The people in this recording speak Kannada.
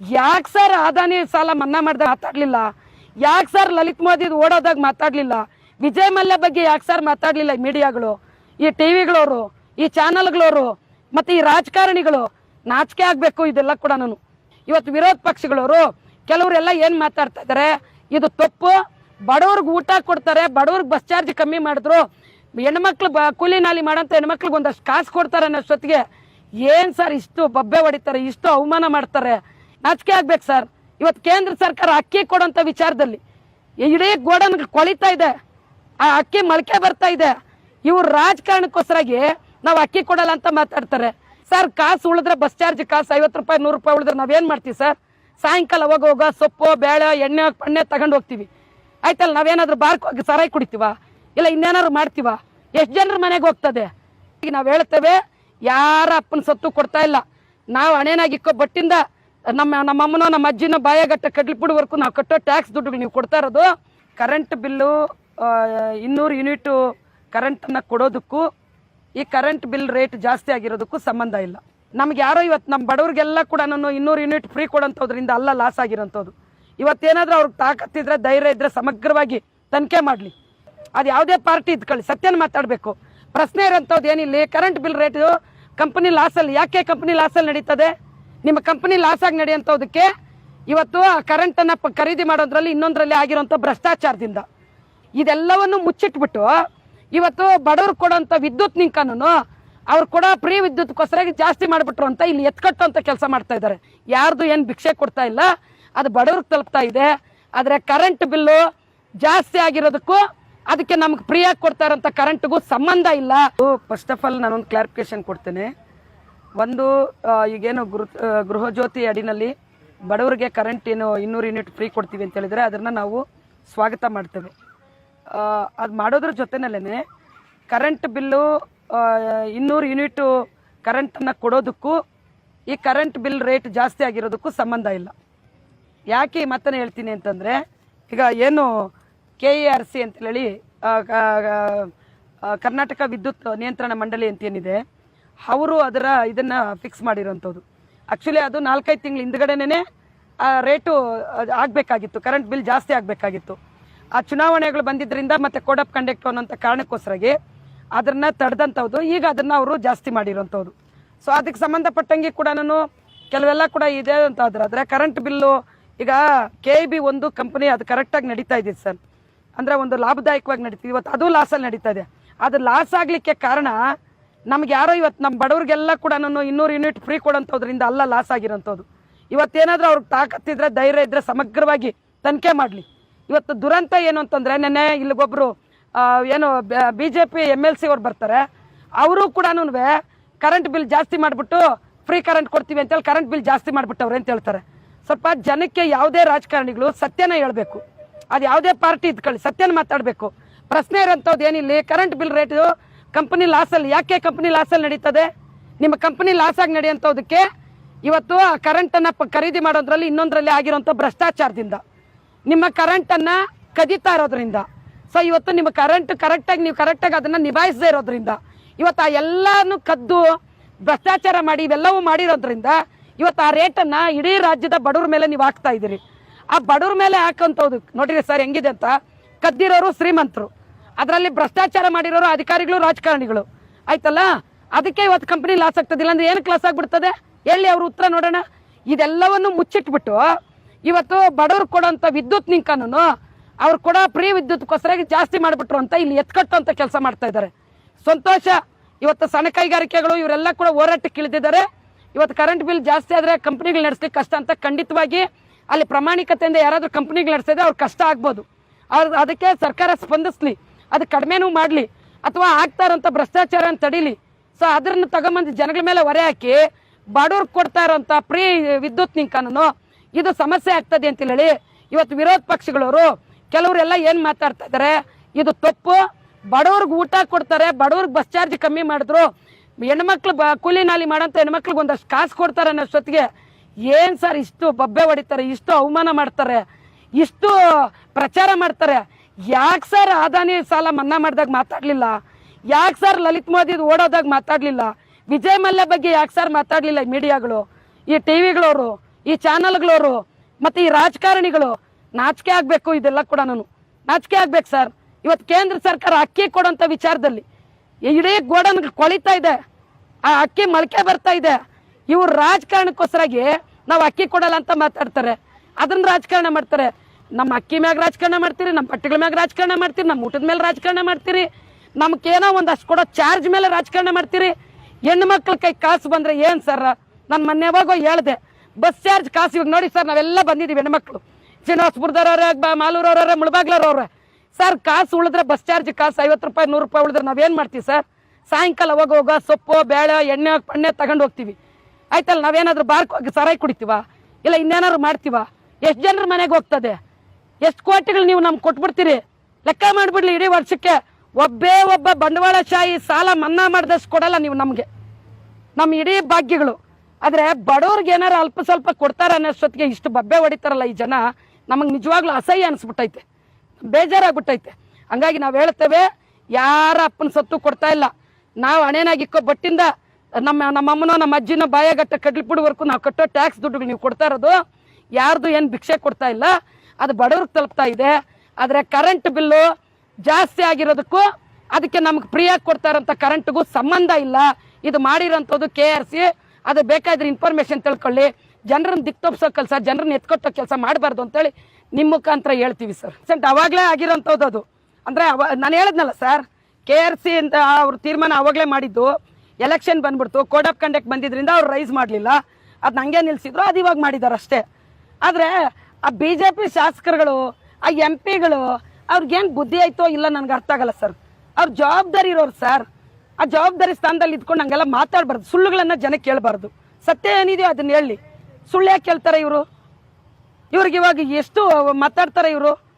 ಯಾಕೆ ಸರ್ ಅದಾನಿ ಸಾಲ ಮನ್ನಾ ಮಾಡಿದಾಗ ಮಾತಾಡ್ಲಿಲ್ಲ? ಯಾಕೆ ಸರ್ ಲಲಿತ್ ಮೋದಿ ಓಡೋದಾಗ ಮಾತಾಡ್ಲಿಲ್ಲ? ವಿಜಯ್ ಮಲ್ಯ ಬಗ್ಗೆ ಯಾಕೆ ಸರ್ ಮಾತಾಡ್ಲಿಲ್ಲ ಮೀಡಿಯಾಗಳು, ಈ ಟಿವಿಗಳವರು ಈ ಚಾನಲ್ಗಳವರು ಮತ್ತೆ ಈ ರಾಜಕಾರಣಿಗಳು? ನಾಚಿಕೆ ಆಗ್ಬೇಕು ಇದೆಲ್ಲ ಕೂಡ ನಾನು. ಇವತ್ತು ವಿರೋಧ ಪಕ್ಷಗಳವರು ಕೆಲವರೆಲ್ಲ ಏನ್ ಮಾತಾಡ್ತಾ ಇದಾರೆ? ಇದು ತಪ್ಪು. ಬಡವ್ರಿಗೆ ಊಟ ಕೊಡ್ತಾರೆ, ಬಡವ್ರಿಗೆ ಬಸ್ ಚಾರ್ಜ್ ಕಮ್ಮಿ ಮಾಡಿದ್ರು. ಹೆಣ್ಮಕ್ಳು ಬ, ಕೂಲಿ ನಾಲಿ ಮಾಡೋಂಥ ಹೆಣ್ಮಕ್ಳಿಗೆ ಒಂದಷ್ಟು ಕಾಸು ಕೊಡ್ತಾರೆ ಅನ್ನೋಷ್ಟೊತ್ತಿಗೆ ಏನು ಸರ್ ಇಷ್ಟು ಬಬ್ಬೆ ಹೊಡಿತಾರೆ, ಇಷ್ಟು ಅವಮಾನ ಮಾಡ್ತಾರೆ? ನಾಚಿಕೆ ಆಗ್ಬೇಕು ಸರ್. ಇವತ್ತು ಕೇಂದ್ರ ಸರ್ಕಾರ ಅಕ್ಕಿ ಕೊಡೋಂಥ ವಿಚಾರದಲ್ಲಿ ಇಡೀ ಗೋಡನ್ ಕೊಳಿತಾ ಇದೆ. ಆ ಅಕ್ಕಿ ಮೊಳಕೆ ಬರ್ತಾ ಇದೆ. ಇವ್ರು ರಾಜಕಾರಣಕ್ಕೋಸ್ಕರಾಗಿ ನಾವು ಅಕ್ಕಿ ಕೊಡಲ್ಲ ಅಂತ ಮಾತಾಡ್ತಾರೆ. ಸರ್, ಕಾಸು ಉಳಿದ್ರೆ ಬಸ್ ಚಾರ್ಜ್ ಕಾಸು ಐವತ್ತು ರೂಪಾಯಿ, ನೂರು ರೂಪಾಯಿ ಉಳಿದ್ರೆ ನಾವೇನ್ ಮಾಡ್ತೀವಿ ಸರ್? ಸಾಯಂಕಾಲ ಹೋಗ ಹೋಗ ಸೊಪ್ಪು, ಬೇಳೆ, ಎಣ್ಣೆ, ಪಣ್ಣೆ ತಗೊಂಡು ಹೋಗ್ತೀವಿ. ಆಯ್ತಲ್ಲ, ನಾವೇನಾದ್ರೂ ಬಾರ್ಕ್ ಹೋಗಿ ಸರಾಯಿ ಕುಡಿತೀವ? ಇಲ್ಲ ಇನ್ನೇನಾದ್ರು ಮಾಡ್ತೀವ? ಎಷ್ಟು ಜನರ ಮನೆಗೆ ಹೋಗ್ತದೆ? ಈಗ ನಾವು ಹೇಳ್ತೇವೆ, ಯಾರ ಅಪ್ಪನ ಸತ್ತು ಕೊಡ್ತಾ ಇಲ್ಲ. ನಾವು ಹಣೆನಾಗಿಕ್ಕೋ ಬಟ್ಟಿಂದ ನಮ್ಮ ನಮ್ಮ ಅಮ್ಮನೋ, ನಮ್ಮ ಅಜ್ಜಿನೋ ಬಾಯಾಗಟ್ಟ ಕಡ್ಲಿಪುಡುವರೆಗೂ ನಾವು ಕಟ್ಟೋ ಟ್ಯಾಕ್ಸ್ ದುಡ್ಡುಗಳು ನೀವು ಕೊಡ್ತಾ ಇರೋದು. ಕರೆಂಟ್ ಬಿಲ್ಲು ಇನ್ನೂರು ಯೂನಿಟ್ ಕರೆಂಟನ್ನು ಕೊಡೋದಕ್ಕೂ ಈ ಕರೆಂಟ್ ಬಿಲ್ ರೇಟ್ ಜಾಸ್ತಿ ಆಗಿರೋದಕ್ಕೂ ಸಂಬಂಧ ಇಲ್ಲ. ನಮ್ಗೆ ಯಾರೋ ಇವತ್ತು ನಮ್ಮ ಬಡವ್ರಿಗೆಲ್ಲ ಕೂಡ ನಾನು ಇನ್ನೂರು ಯೂನಿಟ್ ಫ್ರೀ ಕೊಡೋಂಥದ್ರಿಂದ ಅಲ್ಲ ಲಾಸ್ ಆಗಿರೋಂಥದ್ದು ಇವತ್ತೇನಾದರೂ ಅವ್ರಿಗೆ ತಾಕತ್ತಿದ್ರೆ, ಧೈರ್ಯ ಇದ್ರೆ ಸಮಗ್ರವಾಗಿ ತನಿಖೆ ಮಾಡಲಿ. ಅದು ಯಾವುದೇ ಪಾರ್ಟಿ ಇದ್ಕೊಳ್ಳಿ ಸತ್ಯನ ಮಾತಾಡಬೇಕು. ಪ್ರಶ್ನೆ ಇರೋಂಥದ್ದು ಏನಿಲ್ಲ ಕರೆಂಟ್ ಬಿಲ್ ರೇಟ್ ಕಂಪನಿ ಲಾಸಲ್ಲಿ ಯಾಕೆ ಕಂಪನಿ ಲಾಸಲ್ಲಿ ನಡೀತದೆ? ನಿಮ್ಮ ಕಂಪನಿ ಲಾಸ್ ಆಗಿ ನಡೆಯುವಂಥದಕ್ಕೆ ಇವತ್ತು ಆ ಕರೆಂಟನ್ನು ಖರೀದಿ ಮಾಡೋದ್ರಲ್ಲಿ ಇನ್ನೊಂದರಲ್ಲಿ ಆಗಿರೋಂಥ ಭ್ರಷ್ಟಾಚಾರದಿಂದ. ಇದೆಲ್ಲವನ್ನು ಮುಚ್ಚಿಟ್ಬಿಟ್ಟು ಇವತ್ತು ಬಡವ್ರು ಕೊಡೋಂಥ ವಿದ್ಯುತ್ ನಿಂಕನೂ ಅವ್ರು ಕೊಡೋ ಫ್ರೀ ವಿದ್ಯುತ್ಗೋಸ್ಕರ ಜಾಸ್ತಿ ಮಾಡಿಬಿಟ್ರು ಅಂತ ಇಲ್ಲಿ ಎತ್ಕಟ್ಟು ಅಂತ ಕೆಲಸ ಮಾಡ್ತಾ ಇದ್ದಾರೆ. ಯಾರ್ದು ಏನು ಭಿಕ್ಷೆ ಕೊಡ್ತಾ ಇಲ್ಲ, ಅದು ಬಡವ್ರಿಗೆ ತಲುಪ್ತಾ ಇದೆ. ಆದರೆ ಕರೆಂಟ್ ಬಿಲ್ಲು ಜಾಸ್ತಿ ಆಗಿರೋದಕ್ಕೂ ಅದಕ್ಕೆ ನಮ್ಗೆ ಫ್ರೀಯಾಗಿ ಕೊಡ್ತಾ ಇರೋಂಥ ಕರೆಂಟ್ಗೂ ಸಂಬಂಧ ಇಲ್ಲ. ಫಸ್ಟ್ ಆಫ್ ಆಲ್ ನಾನೊಂದು ಕ್ಲಾರಿಫಿಕೇಶನ್ ಕೊಡ್ತೇನೆ. ಒಂದು ಈಗೇನು ಗೃಹ ಆ, ಜ್ಯೋತಿ ಅಡಿನಲ್ಲಿ ಬಡವರಿಗೆ ಕರೆಂಟ್ ಏನು ಇನ್ನೂರು ಯೂನಿಟ್ ಫ್ರೀ ಕೊಡ್ತೀವಿ ಅಂತ ಹೇಳಿದರೆ ಅದನ್ನು ನಾವು ಸ್ವಾಗತ ಮಾಡ್ತೇವೆ. ಅದು ಮಾಡೋದ್ರ ಜೊತೆನಲ್ಲೇ ಕರೆಂಟ್ ಬಿಲ್ಲು ಇನ್ನೂರು ಯೂನಿಟು ಕರೆಂಟನ್ನು ಕೊಡೋದಕ್ಕೂ ಈ ಕರೆಂಟ್ ಬಿಲ್ ರೇಟ್ ಜಾಸ್ತಿ ಆಗಿರೋದಕ್ಕೂ ಸಂಬಂಧ ಇಲ್ಲ. ಯಾಕೆ ಮಾತನ್ನ ಹೇಳ್ತೀನಿ ಅಂತಂದರೆ ಈಗ ಏನು ಕೆ ಇ ಆರ್ ಸಿ ಅಂತೇಳಿ ಕರ್ನಾಟಕ ವಿದ್ಯುತ್ ನಿಯಂತ್ರಣ ಮಂಡಳಿ ಅಂತ ಏನಿದೆ ಅವರು ಅದರ ಇದನ್ನು ಫಿಕ್ಸ್ ಮಾಡಿರೋಂಥದ್ದು. ಆ್ಯಕ್ಚುಲಿ ಅದು ನಾಲ್ಕೈದು ತಿಂಗಳು ಹಿಂದ್ಗಡೆನೇ ರೇಟು ಆಗಬೇಕಾಗಿತ್ತು. ಕರೆಂಟ್ ಬಿಲ್ ಜಾಸ್ತಿ ಆಗಬೇಕಾಗಿತ್ತು. ಆ ಚುನಾವಣೆಗಳು ಬಂದಿದ್ದರಿಂದ ಮತ್ತೆ ಕೋಡ್ ಆಫ್ ಕಂಡಕ್ಟ್ ಅನ್ನೋಂಥ ಕಾರಣಕ್ಕೋಸ್ಕರಾಗಿ ಅದನ್ನು ತಡೆದಂಥದ್ದು ಈಗ ಅದನ್ನು ಅವರು ಜಾಸ್ತಿ ಮಾಡಿರೋಂಥದ್ದು ಸೊ ಅದಕ್ಕೆ ಸಂಬಂಧಪಟ್ಟಂಗೆ ಕೂಡ ನಾನು ಕೆಲವೆಲ್ಲ ಕೂಡ ಇದೆ ಅಂತ ಆದರೆ ಕರೆಂಟ್ ಬಿಲ್ಲು ಈಗ ಕೆ ಬಿ ಒಂದು ಕಂಪನಿ ಅದು ಕರೆಕ್ಟಾಗಿ ನಡೀತಾ ಇದೆ ಸರ್. ಅಂದರೆ ಒಂದು ಲಾಭದಾಯಕವಾಗಿ ನಡೀತಿದೆ. ಇವತ್ತು ಅದು ಲಾಸಲ್ಲಿ ನಡೀತಾ ಇದೆ. ಅದು ಲಾಸ್ ಆಗಲಿಕ್ಕೆ ಕಾರಣ ನಮ್ಗೆ ಯಾರೋ ಇವತ್ತು ನಮ್ಮ ಬಡವ್ರಿಗೆಲ್ಲ ಕೂಡ ನಾನು ಇನ್ನೂರು ಯೂನಿಟ್ ಫ್ರೀ ಕೊಡೋಂಥದ್ರಿಂದ ಅಲ್ಲ ಲಾಸ್ ಆಗಿರೋಂಥದ್ದು ಇವತ್ತೇನಾದರೂ ಅವ್ರಿಗೆ ತಾಕತ್ತಿದ್ರೆ, ಧೈರ್ಯ ಇದ್ರೆ ಸಮಗ್ರವಾಗಿ ತನಿಖೆ ಮಾಡಲಿ. ಇವತ್ತು ದುರಂತ ಏನು ಅಂತಂದರೆ, ನೆನ್ನೆ ಇಲ್ಲಿಗೊಬ್ಬರು ಏನು, B J P M L C ಅವ್ರು ಬರ್ತಾರೆ. ಅವರು ಕೂಡ ಕರೆಂಟ್ ಬಿಲ್ ಜಾಸ್ತಿ ಮಾಡಿಬಿಟ್ಟು ಫ್ರೀ ಕರೆಂಟ್ ಕೊಡ್ತೀವಿ ಅಂತೇಳಿ ಕರೆಂಟ್ ಬಿಲ್ ಜಾಸ್ತಿ ಮಾಡಿಬಿಟ್ಟವ್ರೆ ಅಂತ ಹೇಳ್ತಾರೆ. ಸ್ವಲ್ಪ ಜನಕ್ಕೆ ಯಾವುದೇ ರಾಜಕಾರಣಿಗಳು ಸತ್ಯನ ಹೇಳಬೇಕು. ಅದು ಯಾವುದೇ ಪಾರ್ಟಿ ಇದ್ಕೊಳ್ಳಿ ಸತ್ಯನ ಮಾತಾಡಬೇಕು. ಪ್ರಶ್ನೆ ಇರೋಂಥದ್ದು ಏನಿಲ್ಲ ಕರೆಂಟ್ ಬಿಲ್ ರೇಟ್ ಕಂಪನಿ ಲಾಸಲ್ಲಿ ಯಾಕೆ ಕಂಪನಿ ಲಾಸಲ್ಲಿ ನಡೀತದೆ? ನಿಮ್ಮ ಕಂಪನಿ ಲಾಸ್ ಆಗಿ ನಡೆಯೋಂಥದ್ದಕ್ಕೆ ಇವತ್ತು ಆ ಕರೆಂಟನ್ನು ಖರೀದಿ ಮಾಡೋದ್ರಲ್ಲಿ ಇನ್ನೊಂದರಲ್ಲಿ ಆಗಿರೋಂಥ ಭ್ರಷ್ಟಾಚಾರದಿಂದ. ನಿಮ್ಮ ಕರೆಂಟನ್ನು ಕದೀತಾ ಇರೋದ್ರಿಂದ. ಸೊ ಇವತ್ತು ನಿಮ್ಮ ಕರೆಂಟ್ ಕರೆಕ್ಟಾಗಿ ನೀವು ಕರೆಕ್ಟಾಗಿ ಅದನ್ನು ನಿಭಾಯಿಸದೇ ಇರೋದ್ರಿಂದ, ಇವತ್ತು ಆ ಎಲ್ಲಾನು ಕದ್ದು ಭ್ರಷ್ಟಾಚಾರ ಮಾಡಿ, ಇವೆಲ್ಲವೂ ಮಾಡಿರೋದ್ರಿಂದ ಇವತ್ತು ಆ ರೇಟನ್ನು ಇಡೀ ರಾಜ್ಯದ ಬಡವ್ರ ಮೇಲೆ ನೀವು ಹಾಕ್ತಾ ಇದ್ದೀರಿ. ಆ ಬಡವ್ರ ಮೇಲೆ ಹಾಕೋಂಥದ್ದು ನೋಡಿರಿ ಸರ್, ಹೆಂಗಿದೆ ಅಂತ? ಕದ್ದಿರೋರು ಶ್ರೀಮಂತರು. ಅದರಲ್ಲಿ ಭ್ರಷ್ಟಾಚಾರ ಮಾಡಿರೋರು ಅಧಿಕಾರಿಗಳು, ರಾಜಕಾರಣಿಗಳು. ಆಯ್ತಲ್ಲ? ಅದಕ್ಕೆ ಇವತ್ತು ಕಂಪನಿ ಲಾಸ್ ಆಗ್ತದಿಲ್ಲ ಅಂದ್ರೆ ಏನಕ್ಕೆ ಲಾಸ್ ಆಗ್ಬಿಡ್ತದೆ? ಎಲ್ಲಿ ಅವರು ಉತ್ತರ ನೋಡೋಣ? ಇದೆಲ್ಲವನ್ನು ಮುಚ್ಚಿಟ್ಬಿಟ್ಟು ಇವತ್ತು ಬಡವ್ರು ಕೊಡೋಂಥ ವಿದ್ಯುತ್ ನಿಂಕನೂ ಅವ್ರು ಕೊಡೋ ಫ್ರೀ ವಿದ್ಯುತ್ಗೋಸ್ಕರ ಜಾಸ್ತಿ ಮಾಡಿಬಿಟ್ರು ಅಂತ ಇಲ್ಲಿ ಎತ್ಕಟ್ಟು ಅಂತ ಕೆಲಸ ಮಾಡ್ತಾ ಇದ್ದಾರೆ. ಸಂತೋಷ. ಇವತ್ತು ಸಣ್ಣ ಕೈಗಾರಿಕೆಗಳು ಇವರೆಲ್ಲ ಕೂಡ ಹೋರಾಟಕ್ಕೆ ಇಳಿದಿದ್ದಾರೆ. ಇವತ್ತು ಕರೆಂಟ್ ಬಿಲ್ ಜಾಸ್ತಿ ಆದರೆ ಕಂಪ್ನಿಗಳು ನಡೆಸ್ಲಿಕ್ಕೆ ಕಷ್ಟ ಅಂತ ಖಂಡಿತವಾಗಿ ಅಲ್ಲಿ ಪ್ರಾಮಾಣಿಕತೆಯಿಂದ ಯಾರಾದರೂ ಕಂಪ್ನಿಗಳು ನಡೆಸಿದ್ರೆ ಅವ್ರು ಕಷ್ಟ ಆಗ್ಬೋದು. ಅದಕ್ಕೆ ಸರ್ಕಾರ ಸ್ಪಂದಿಸ್ಲಿ. ಅದು ಕಡಿಮೆನೂ ಮಾಡಲಿ ಅಥವಾ ಆಗ್ತಾ ಇರೋಂಥ ಭ್ರಷ್ಟಾಚಾರ ತಡೀಲಿ. ಸೊ ಅದನ್ನು ತಗೊಂಬಂದು ಜನಗಳ ಮೇಲೆ ಹೊರೆ ಹಾಕಿ ಬಡವ್ರು ಕೊಡ್ತಾ ಇರೋಂಥ ಫ್ರೀ ವಿದ್ಯುತ್ ನಿಂಕನೂ ಇದು ಸಮಸ್ಯೆ ಆಗ್ತದೆ ಅಂತ ಹೇಳಿ. ಇವತ್ತು ವಿರೋಧ ಪಕ್ಷಗಳವರು ಕೆಲವರೆಲ್ಲ ಏನು ಮಾತಾಡ್ತಾ ಇದ್ದಾರೆ ಇದು ತಪ್ಪು. ಬಡವ್ರಿಗೆ ಊಟ ಕೊಡ್ತಾರೆ, ಬಡವ್ರಿಗೆ ಬಸ್ ಚಾರ್ಜ್ ಕಮ್ಮಿ ಮಾಡಿದ್ರು. ಹೆಣ್ಮಕ್ಳು ಬ ಕೂಲಿ ನಾಲಿ ಮಾಡೋಂಥ ಹೆಣ್ಮಕ್ಳಿಗೆ ಒಂದಷ್ಟು ಕಾಸು ಕೊಡ್ತಾರೆ ಅನ್ನೋಷ್ಟೊತ್ತಿಗೆ ಏನು ಸರ್ ಇಷ್ಟು ಬಬ್ಬೆ ಹೊಡಿತಾರೆ, ಇಷ್ಟು ಅವಮಾನ ಮಾಡ್ತಾರೆ, ಇಷ್ಟು ಪ್ರಚಾರ ಮಾಡ್ತಾರೆ? ಯಾಕೆ ಸರ್ ಅದಾನಿ ಸಾಲ ಮನ್ನಾ ಮಾಡಿದಾಗ ಮಾತಾಡ್ಲಿಲ್ಲ? ಯಾಕೆ ಸರ್ ಲಲಿತ್ ಮೋದಿ ಓಡೋದಾಗ ಮಾತಾಡ್ಲಿಲ್ಲ? ವಿಜಯ್ ಮಲ್ಯ ಬಗ್ಗೆ ಯಾಕೆ ಸರ್ ಮಾತಾಡ್ಲಿಲ್ಲ ಮೀಡಿಯಾಗಳು? ಈ ಟಿವಿಗಳವರು ಈ ಚಾನಲ್ಗಳವರು ಮತ್ತೆ ಈ ರಾಜಕಾರಣಿಗಳು? ನಾಚಿಕೆ ಆಗಬೇಕು ಇದೆಲ್ಲ ಕೂಡ ನಾನು. ನಾಚಿಕೆ ಆಗ್ಬೇಕು ಸರ್ ಇವತ್ತು ಕೇಂದ್ರ ಸರ್ಕಾರ ಅಕ್ಕಿ ಕೊಡೋಂಥ ವಿಚಾರದಲ್ಲಿ. ಇಡೀ ಗೋಡನ್ ಕೊಳಿತಾ ಇದೆ. ಆ ಅಕ್ಕಿ ಮೊಳಕೆ ಬರ್ತಾ ಇದೆ. ಇವ್ರು ರಾಜಕಾರಣಕ್ಕೋಸ್ಕರಾಗಿ ನಾವು ಅಕ್ಕಿ ಕೊಡಲ್ಲ ಅಂತ ಮಾತಾಡ್ತಾರೆ. ಅದನ್ನ ರಾಜಕಾರಣ ಮಾಡ್ತಾರೆ. ನಮ್ಮ ಅಕ್ಕಿ ಮ್ಯಾಗ ರಾಜಕಾರಣ ಮಾಡ್ತೀರಿ, ನಮ್ಮ ಬಟ್ಟೆಗಳ ಮ್ಯಾಗ ರಾಜಕಾರಣ ಮಾಡ್ತೀರಿ, ನಮ್ಮ ಊಟದ ಮೇಲೆ ರಾಜಕಾರಣ ಮಾಡ್ತೀರಿ. ನಮ್ಗೇನೋ ಒಂದಷ್ಟು ಕೊಡೋ ಚಾರ್ಜ್ ಮೇಲೆ ರಾಜಕಾರಣ ಮಾಡ್ತೀರಿ. ಹೆಣ್ಣು ಮಕ್ಳ ಕೈ ಕಾಸು ಬಂದರೆ ಏನು ಸರ್? ನಾನು ಮೊನ್ನೆ ಯಾವಾಗೋ ಹೇಳ್ದೆ, ಬಸ್ ಚಾರ್ಜ್ ಕಾಸು ಇವಾಗ ನೋಡಿ ಸರ್, ನಾವೆಲ್ಲ ಬಂದಿದ್ದೀವಿ ಹೆಣ್ಮಕ್ಳು ಮಕ್ಕಳು ಶ್ರೀನಿವಾಸಪುರದವ್ರ ಮಾಲೂರವ್ರವ್ರೆ, ಮುಳಬಾಗ್ಲವ್ರವ್ರೆ. ಸರ್, ಕಾಸು ಉಳಿದ್ರೆ ಬಸ್ ಚಾರ್ಜ್ ಕಾಸು ಐವತ್ತು ರೂಪಾಯಿ, ನೂರು ರೂಪಾಯಿ ಉಳಿದ್ರೆ ನಾವೇನು ಮಾಡ್ತೀವಿ ಸರ್? ಸಾಯಂಕಾಲ ಹೋಗ ಹೋಗ ಸೊಪ್ಪು, ಬೇಳೆ, ಎಣ್ಣೆ, ಪಣ್ಣೆ ತಗೊಂಡು ಹೋಗ್ತೀವಿ. ಆಯ್ತಲ್ಲ, ನಾವೇನಾದ್ರೂ ಬಾರ್ಕ್ ಹೋಗಿ ಸರಾಯಿ ಕುಡಿತೀವ? ಇಲ್ಲ ಇನ್ನೇನಾದ್ರು ಮಾಡ್ತೀವ? ಎಷ್ಟು ಜನರ ಮನೆಗೆ ಹೋಗ್ತದೆ? ಎಷ್ಟು ಕೋಟಿಗಳು ನೀವು ನಮ್ಗೆ ಕೊಟ್ಬಿಡ್ತೀರಿ? ಲೆಕ್ಕ ಮಾಡಿಬಿಡ್ಲಿ ಇಡೀ ವರ್ಷಕ್ಕೆ. ಒಬ್ಬೇ ಒಬ್ಬ ಬಂಡವಾಳಶಾಹಿ ಸಾಲ ಮನ್ನಾ ಮಾಡಿದಷ್ಟು ಕೊಡಲ್ಲ ನೀವು ನಮಗೆ. ನಮ್ಮ ಇಡೀ ಭಾಗ್ಯಗಳು. ಆದರೆ ಬಡವ್ರಿಗೆ ಏನಾರು ಅಲ್ಪ ಸ್ವಲ್ಪ ಕೊಡ್ತಾರ ಅನ್ನೋಷ್ಟೊತ್ತಿಗೆ ಇಷ್ಟು ಬಬ್ಬೆ ಹೊಡಿತಾರಲ್ಲ ಈ ಜನ, ನಮಗೆ ನಿಜವಾಗ್ಲೂ ಅಸಹ್ಯ ಅನಿಸ್ಬಿಟ್ಟೈತೆ. ಬೇಜಾರಾಗ್ಬಿಟ್ಟೈತೆ. ಹಂಗಾಗಿ ನಾವು ಹೇಳ್ತೇವೆ, ಯಾರ ಅಪ್ಪನ ಸತ್ತು ಕೊಡ್ತಾ ಇಲ್ಲ. ನಾವು ಹಣೆನಾಗಿಕ್ಕೋ ಬಟ್ಟಿಂದ ನಮ್ಮ ನಮ್ಮ ಅಮ್ಮನೋ ನಮ್ಮ ಅಜ್ಜಿನೋ ಬಾಯಾಗಟ್ಟ ಕಡ್ಲಿಪುಡುವರೆಗೂ ನಾವು ಕಟ್ಟೋ ಟ್ಯಾಕ್ಸ್ ದುಡ್ಡುಗಳು ನೀವು ಕೊಡ್ತಾ ಇರೋದು, ಯಾರ್ದು ಏನು ಭಿಕ್ಷೆ ಕೊಡ್ತಾ ಇಲ್ಲ. ಅದು ಬಡವ್ರಿಗೆ ತಲುಪ್ತಾ ಇದೆ. ಆದರೆ ಕರೆಂಟ್ ಬಿಲ್ಲು ಜಾಸ್ತಿ ಆಗಿರೋದಕ್ಕೂ ಅದಕ್ಕೆ ನಮ್ಗೆ ಫ್ರೀಯಾಗಿ ಇರೋಂಥ ಕರೆಂಟ್ಗೂ ಸಂಬಂಧ ಇಲ್ಲ. ಇದು ಮಾಡಿರೋಂಥದ್ದು ಕೆ ಆರ್ ಸಿ ಅದು ಬೇಕಾದ್ರೆ ಇನ್ಫಾರ್ಮೇಷನ್ ತಿಳ್ಕೊಳ್ಳಿ. ಜನರನ್ನ ದಿಕ್ ತಪ್ಪಿಸೋ ಕೆಲಸ, ಜನರನ್ನ ಎತ್ಕೊಟ್ಟೋ ಕೆಲಸ ಮಾಡಬಾರ್ದು ಅಂತೇಳಿ ನಿಮ್ಮ ಮುಖಾಂತರ ಹೇಳ್ತೀವಿ ಸರ್. ಸೆಂಟ್ ಅವಾಗಲೇ ಆಗಿರೋಂಥದ್ದು ಅದು. ಅಂದರೆ ಅವ, ನಾನು ಹೇಳಿದ್ನಲ್ಲ ಸರ್ ಕೆ ಆರ್ ಸಿ ಅಂತ ಅವ್ರ ತೀರ್ಮಾನ ಅವಾಗಲೇ ಮಾಡಿದ್ದು. ಎಲೆಕ್ಷನ್ ಬಂದ್ಬಿಡ್ತು. ಕೋಡ್ ಆಫ್ ಕಂಡಕ್ಟ್ ಬಂದಿದ್ದರಿಂದ ಅವ್ರು ರೈಸ್ ಮಾಡಲಿಲ್ಲ. ಅದು ನನಗೆ ನಿಲ್ಲಿಸಿದ್ರು ಅದು ಇವಾಗ ಮಾಡಿದ್ದಾರೆ ಅಷ್ಟೇ ಆದರೆ ಆ ಬಿ ಜೆ ಪಿ ಶಾಸಕರುಗಳು, ಆ ಎಂ ಪಿಗಳು ಅವ್ರಿಗೇನು ಬುದ್ಧಿ ಆಯ್ತೋ ಇಲ್ಲ ನನಗೆ ಅರ್ಥ ಆಗಲ್ಲ ಸರ್. ಅವ್ರ ಜವಾಬ್ದಾರಿ ಇರೋರು ಸರ್. ಆ ಜವಾಬ್ದಾರಿ ಸ್ಥಾನದಲ್ಲಿ ಇದ್ಕೊಂಡು ಹಂಗೆಲ್ಲ ಮಾತಾಡಬಾರ್ದು. ಸುಳ್ಳುಗಳನ್ನ ಜನಕ್ಕೆ ಕೇಳಬಾರ್ದು. ಸತ್ಯ ಏನಿದೆಯೋ ಅದನ್ನ ಹೇಳಿ. ಸುಳ್ಳು ಯಾಕೆ ಕೇಳ್ತಾರೆ ಇವರು? ಇವ್ರಿಗೆ ಇವಾಗ ಎಷ್ಟು ಮಾತಾಡ್ತಾರೆ ಇವರು?